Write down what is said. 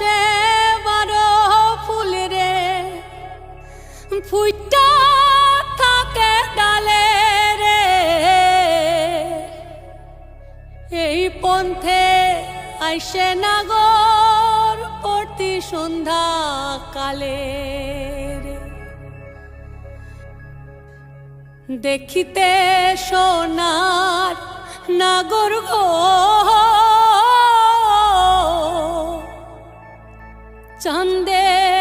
বসে বারো ফুল রে। ফুইটা থাকে ডালে রে। এই পন্থে আইসে নাগর প্রতি সন্ধ্যা কালে দেখিতে সোনার চান্দে